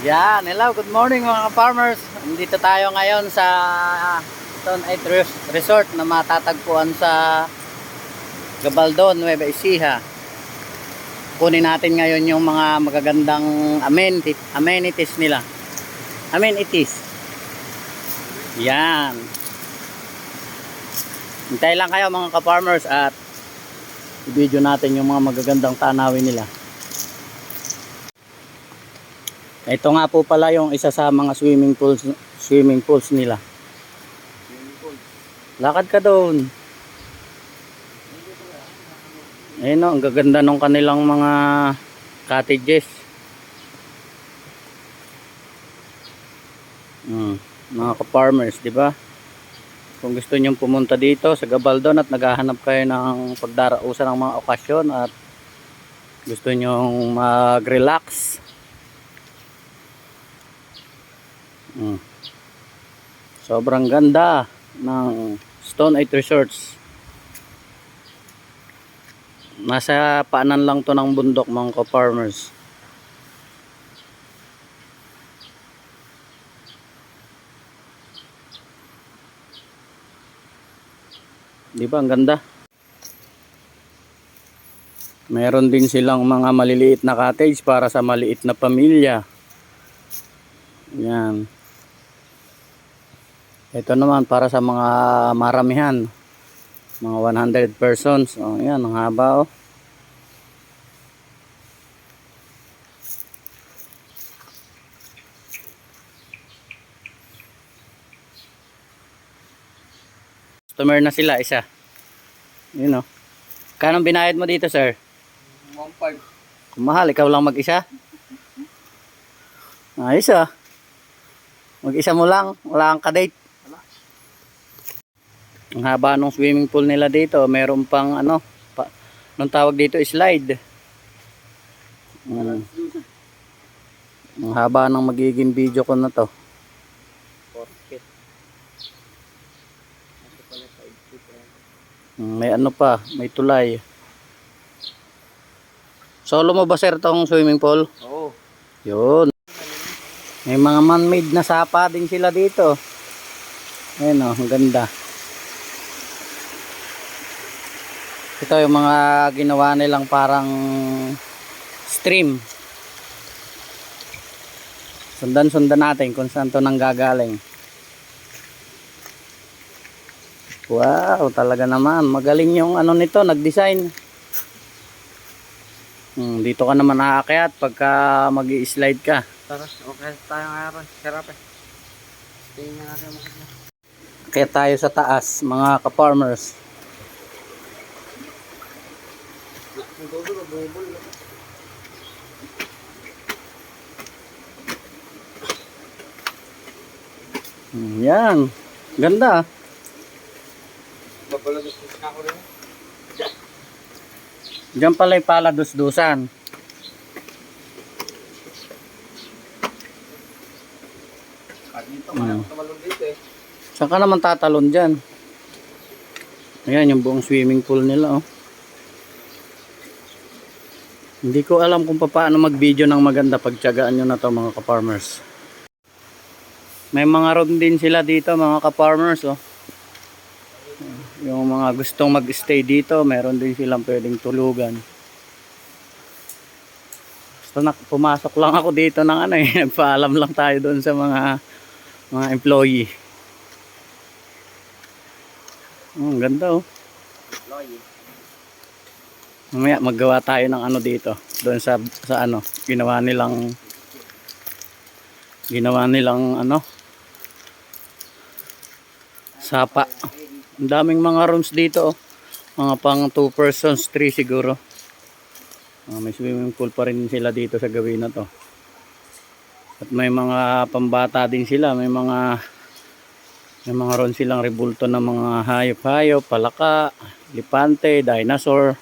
Yan, hello, good morning mga farmers. Dito tayo ngayon sa Stone Eight Res- Resort na matatagpuan sa Gabaldon, Nueva Ecija. Kunin natin ngayon yung mga magagandang amenities, amenities nila. Amenities. Yan. Hintay lang kayo mga ka-farmers at i-video natin yung mga magagandang tanawin nila. Ito nga po pala yung isa sa mga swimming pools swimming pools nila. Lakad ka doon. Ayun o, ang gaganda ng kanilang mga cottages. Hmm, mga ka-farmers, di ba? Kung gusto niyo pumunta dito sa Gabaldon at naghahanap kayo ng pagdarausan ng mga okasyon at gusto niyo mag-relax, Mm. Sobrang ganda ng Stone Eight Resorts. Nasa paanan lang to ng bundok mga ka-farmers. Di ba ang ganda? Meron din silang mga maliliit na cottage para sa maliit na pamilya. Yan. Ito naman para sa mga maramihan. Mga 100 persons. Oh, yan, ang haba oh. Customer na sila, isa. Yun oh. Kanong binayad mo dito, sir? 1.5. Kung mahal, ikaw lang mag-isa? Ayos ah. Mag-isa mo lang, wala kang kadate. Ang haba ng swimming pool nila dito, meron pang ano, pa, nung tawag dito slide. Mm. Ang haba ng magiging video ko na to. Mm, May ano pa, may tulay. Solo mo ba sir tong swimming pool? Oo. Yun. May mga man-made na sapa din sila dito. Ayun oh, ang ganda. Ito yung mga ginawa nilang parang stream. Sundan-sundan natin kung saan to nang gagaling. Wow, talaga naman. Magaling yung ano nito, nag-design. Hmm, dito ka naman aakyat pagka mag slide ka. Tara, okay tayo nga ron. Sarap eh. Tingnan natin. Kaya tayo sa taas, mga ka-farmers. Ang gogo, bumubol. Hmm, yan. Ganda. Babalagas na ako. Diyan pala yung paladus-dusan. At dito, Mm. tumalon dito eh. Saan ka naman tatalon dyan? Ayan, yung buong swimming pool nila, oh. Hindi ko alam kung paano mag-video ng maganda pagtyagaan nyo na to mga ka-farmers. May mga room din sila dito mga ka-farmers, oh. Yung mga gustong mag-stay dito, meron din silang pwedeng tulugan. Basta nak pumasok lang ako dito ng ano eh, nagpaalam lang tayo doon sa mga mga employee. Oh, ganda oh. Loy. Mamaya maggawa tayo ng ano dito. Doon sa sa ano, ginawa nilang ginawa nilang ano sapa. Ang daming mga rooms dito oh. Mga pang 2 persons, 3 siguro. Ah, may swimming pool pa rin sila dito sa gawin na to. At may mga pambata din sila, may mga may mga ron silang rebulto ng mga hayop-hayop, palaka, lipante, dinosaur.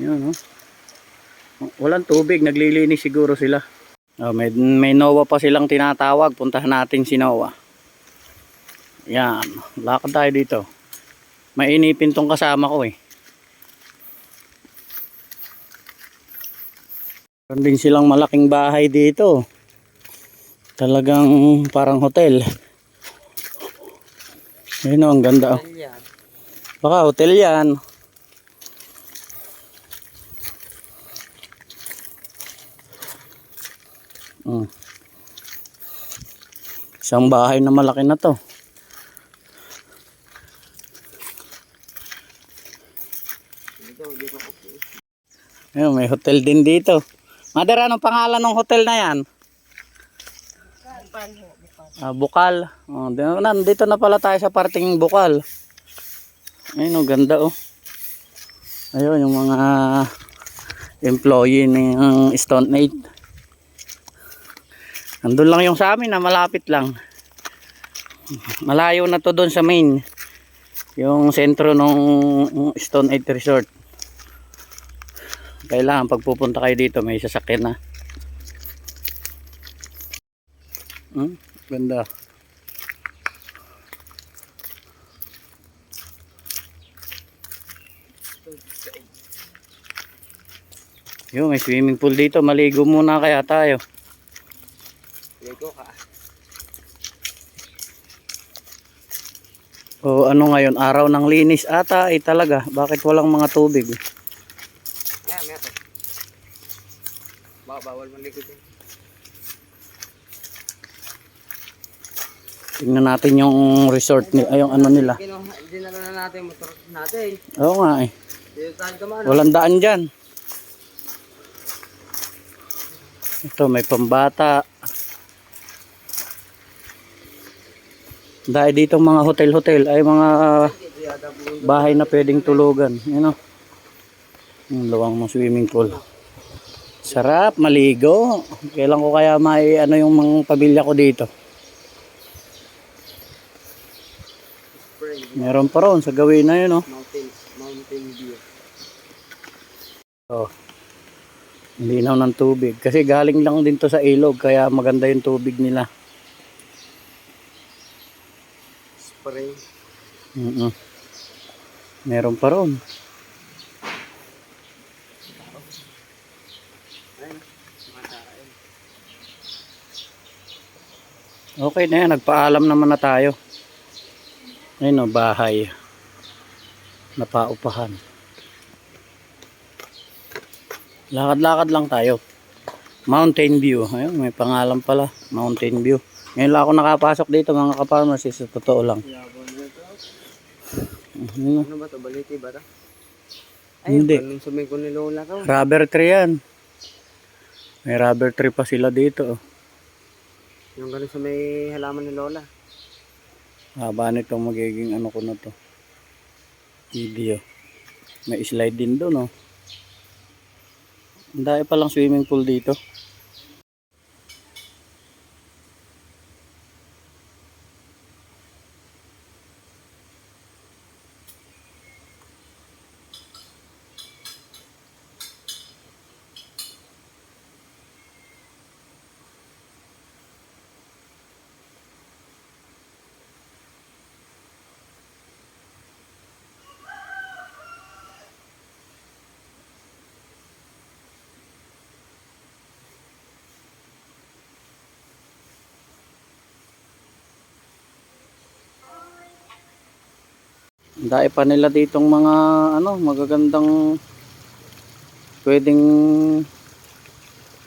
Yan, oh. Walang tubig, naglilinis siguro sila. Oh, may, may Noah pa silang tinatawag. Puntahan natin si Noah. Yan, lakad tayo dito. Mainipin tong kasama ko eh. Meron din silang malaking bahay dito. Talagang parang hotel. Ayun oh, ang ganda oh. Yan. Baka hotel yan. Mm. Isang bahay na malaki na to. Ayun, may hotel din dito. Mother, anong pangalan ng hotel na yan? Ah, Bukal. Oh, di- nandito na pala tayo sa parting Bukal. Ayun, oh, ganda oh. Ayun, yung mga employee ng Stone 8. Nandun lang yung sa amin na malapit lang. Malayo na to doon sa main. Yung sentro ng Stone 8 Resort. Kailangan pag pupunta kayo dito may sasakyan na. Hmm? Ganda. Yo, may swimming pool dito. Maligo muna kaya tayo. Lego ka. O ano ngayon, araw ng linis ata ay talaga. Bakit walang mga tubig? Ayan, meron. Baka bawal malikot eh. Tingnan natin yung resort ni ay yung ano nila. Dinala na natin yung motor natin. Oo nga eh. Walang daan dyan. Ito, may pambata. Dahil dito mga hotel-hotel ay mga po. bahay na pwedeng tulugan. Yan o. Yung luwang ng swimming pool. Sarap, maligo. Kailan ko kaya may ano yung mga pamilya ko dito. Meron pa ron sa gawin na yun o. Mountain. Mountain view. Oh. Linaw ng tubig. Kasi galing lang din to sa ilog kaya maganda yung tubig nila. Spring. Mm Meron pa tayo. Okay na yan. Nagpaalam naman na tayo. Ayun o, bahay. Napaupahan. Lakad-lakad lang tayo. Mountain View. Ayun, may pangalan pala. Mountain View. Ngayon lang ako nakapasok dito mga kaparmers. Sa totoo lang. Ayun, Ano ba ito? Baliti ba ito? Hindi. Ayun, sumay ko ni Lola ko. Rubber tree yan. May rubber tree pa sila dito. oh. Yung ganun sa may halaman ni Lola. Haba nito magiging ano ko na to. Video. May slide din doon oh. Ang dami palang swimming pool dito. Dami pa nila ditong mga ano, magagandang pwedeng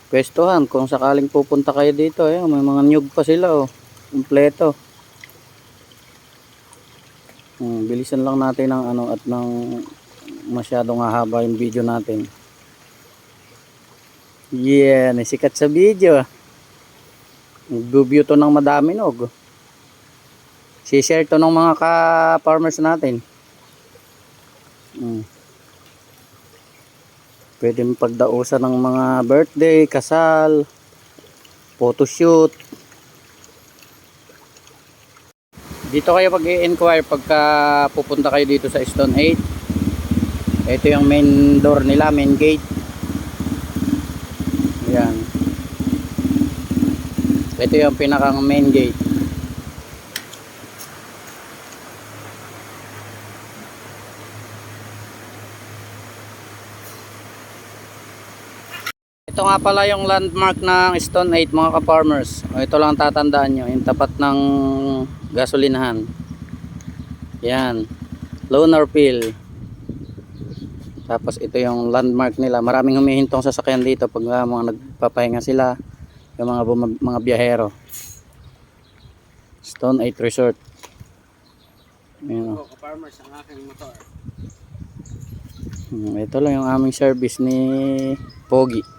pwestuhan kung sakaling pupunta kayo dito. Eh, may mga nyug pa sila oh. Kompleto. Hmm, bilisan lang natin ng ano at ng masyadong hahaba yung video natin. Yeah, nasikat sa video. ah. Nag-view to ng madami nog. Si-share to ng mga ka-farmers natin. Mm. Pwede mo pagdausan ng mga birthday, kasal, photoshoot. Dito kayo pag-i-inquire pagka pupunta kayo dito sa Stone 8. Ito yung main door nila, main gate. Yan. Ito yung pinakang main gate. Ito nga pala yung landmark ng Stone 8 mga ka-farmers. Ito lang ang tatandaan nyo. Yung tapat ng gasolinahan. Yan. Lunar Pill. Tapos ito yung landmark nila. Maraming humihintong sasakyan dito pag uh, mga nagpapahinga sila. Yung mga, mga biyahero. Stone 8 Resort. Ayan. Ito, ka-farmers, ang aking motor. Hmm, Ito lang yung aming service ni Pogi.